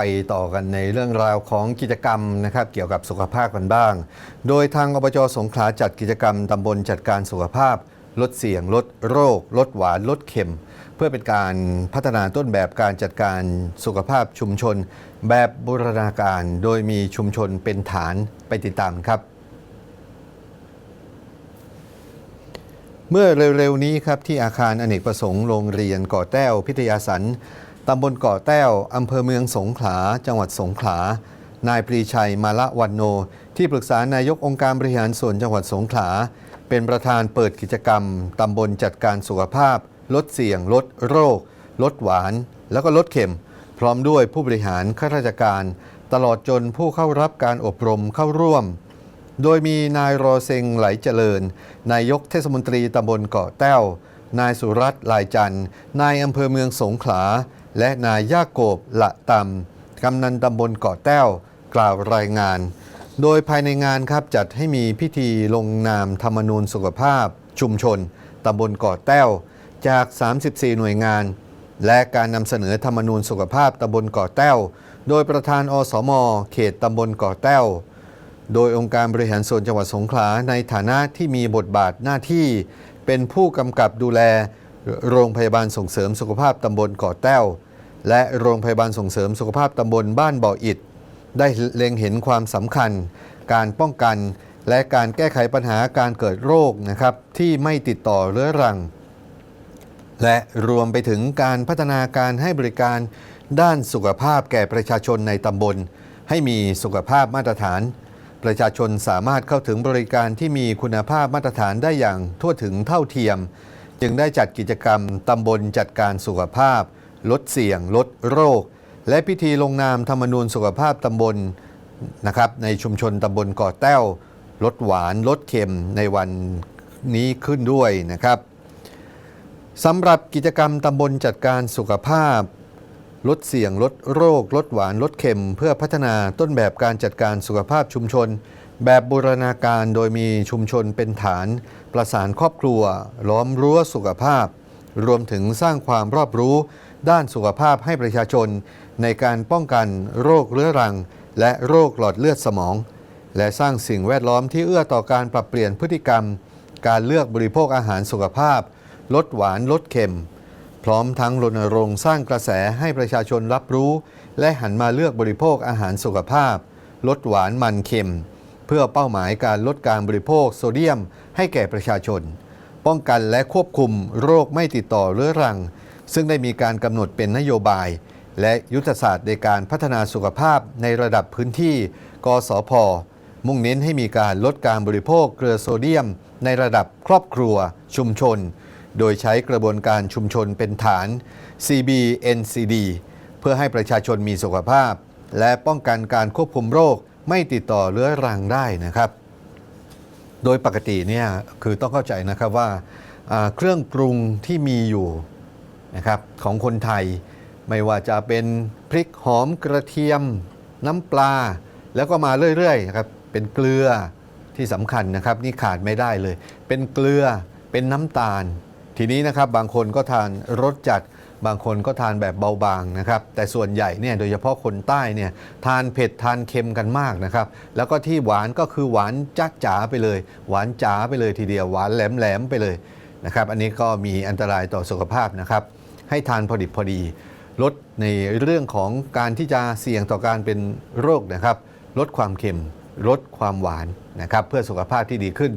ไปต่อกันในเรื่องราวของกิจกรรมนะครับเกี่ยวกับสุขภาพกันบ้าง โดยทางอบจสงขลาจัดกิจกรรมตำบลจัดการสุขภาพ ลดเสี่ยง ลดโรค ลดหวาน ลดเค็ม เพื่อเป็นการพัฒนาต้นแบบการจัดการสุขภาพชุมชน แบบบูรณาการ โดยมีชุมชนเป็นฐานไปติดตามครับเมื่อเร็วๆนี้ครับที่อาคารอเนกประสงค์โรงเรียนก่อแต้วพิทยาสัน ตำบลเกาะแต้ว อำเภอเมืองสงขลา จังหวัดสงขลา นายปรีชัย มาละวันโน ที่ปรึกษานายกองค์การบริหารส่วนจังหวัดสงขลา เป็นประธานเปิดกิจกรรม ตำบลจัดการสุขภาพ ลดเสี่ยง ลดโรค ลดหวาน แล้วก็ลดเค็ม พร้อมด้วยผู้บริหารข้าราชการ ตลอดจนผู้เข้ารับการอบรมเข้าร่วม โดยมีนายรอเซงไหลเจริญ นายกเทศมนตรีตำบลเกาะแต้ว นายสุรัตน์ลายจันทร์นายอำเภอเมืองสงขลา และนายยาโกบละตำกำนันตำบลเกาะแต้ว กล่าวรายงาน โดยภายในงานครับจัดให้มีพิธีลงนามธรรมนูญสุขภาพ ชุมชนตำบลเกาะแต้ว จาก 34 หน่วยงาน และการนำเสนอธรรมนูญสุขภาพตำบลเกาะแต้ว โดยประธานอสม เขตตำบลเกาะแต้วโดยองค์การบริหารส่วนจังหวัดสงขลาในฐานะที่มีบทบาทหน้าที่ เป็นผู้กำกับดูแลโรงพยาบาลส่งเสริมสุขภาพตำบลเกาะแต้ว และโรงพยาบาลส่งเสริมสุขภาพตำบลบ้านบ่ออิดได้เล็งเห็นความสำคัญ การป้องกัน และการแก้ไขปัญหาการเกิดโรคนะครับที่ไม่ติดต่อเรื้อรัง และรวมไปถึงการพัฒนาการให้บริการด้านสุขภาพแก่ประชาชนในตำบล ให้มีสุขภาพมาตรฐาน ประชาชนสามารถเข้าถึงบริการที่มีคุณภาพมาตรฐานได้อย่างทั่วถึงเท่าเทียม จึงได้จัดกิจกรรมตำบลจัดการสุขภาพ ลดเสี่ยง ลดโรค และพิธีลงนามธรรมนูญสุขภาพตำบลนะครับในชุมชนตำบลเกาะแต้ว ลดหวาน ลดเค็มในวันนี้ขึ้นด้วยนะครับสำหรับกิจกรรมตำบลจัดการสุขภาพ ลดเสี่ยงลดโรค ลดหวานลดเค็ม เพื่อพัฒนาต้นแบบการจัดการสุขภาพชุมชน แบบบูรณาการโดยมีชุมชนเป็นฐาน ประสานครอบครัว ล้อมรั้วสุขภาพ รวมถึงสร้างความรอบรู้ ด้านสุขภาพให้ประชาชน ในการป้องกันโรคเรื้อรัง และโรคหลอดเลือดสมอง และสร้างสิ่งแวดล้อมที่เอื้อต่อการปรับเปลี่ยนพฤติกรรม การเลือกบริโภคอาหารสุขภาพ ลดหวานลดเค็ม ร้อมทั้งรณรงค์สร้างกระแสให้ประชาชนรับรู้ และหันมาเลือกบริโภคอาหารสุขภาพ ลดหวานมันเค็ม เพื่อเป้าหมายการลดการบริโภคโซเดียม ให้แก่ประชาชน ป้องกันและควบคุมโรคไม่ติดต่อเรื้อรัง ซึ่งได้มีการกำหนดเป็นนโยบาย และยุทธศาสตร์ในการพัฒนาสุขภาพในระดับพื้นที่ กสพมุ่งเน้นให้มีการลดการบริโภคเกลือโซเดียม ในระดับครอบครัว ชุมชน โดยใช้กระบวนการชุมชนเป็นฐาน CBNCD เพื่อให้ประชาชนมีสุขภาพ และป้องกันการควบคุมโรคไม่ติดต่อเรื้อรังได้นะครับ โดยปกติเนี่ยคือต้องเข้าใจนะครับว่าอ่าเครื่องปรุงที่มีอยู่นะครับของคนไทย ไม่ว่าจะเป็นพริกหอมกระเทียม น้ำปลา แล้วก็มาเรื่อยๆนะครับเป็นเกลือที่สำคัญนะครับ นี่ขาดไม่ได้เลย เป็นเกลือเป็นน้ำตาล ทีนี้นะครับบางคนก็ทานรสจัด บางคนก็ทานแบบเบาบางนะครับ แต่ส่วนใหญ่เนี่ยโดยเฉพาะคนใต้เนี่ยทานเผ็ดทานเค็มกันมากนะครับ แล้วก็ที่หวานก็คือหวานจักจ๋าไปเลย หวานจ๋าไปเลยทีเดียวหวานแหลมแหลมไปเลยนะครับ อันนี้ก็มีอันตรายต่อสุขภาพนะครับ ให้ทานพอดิบพอดี ลดในเรื่องของการที่จะเสี่ยงต่อการเป็นโรคนะครับ ลดความเค็ม ลดความหวานนะครับ เพื่อสุขภาพที่ดีขึ้น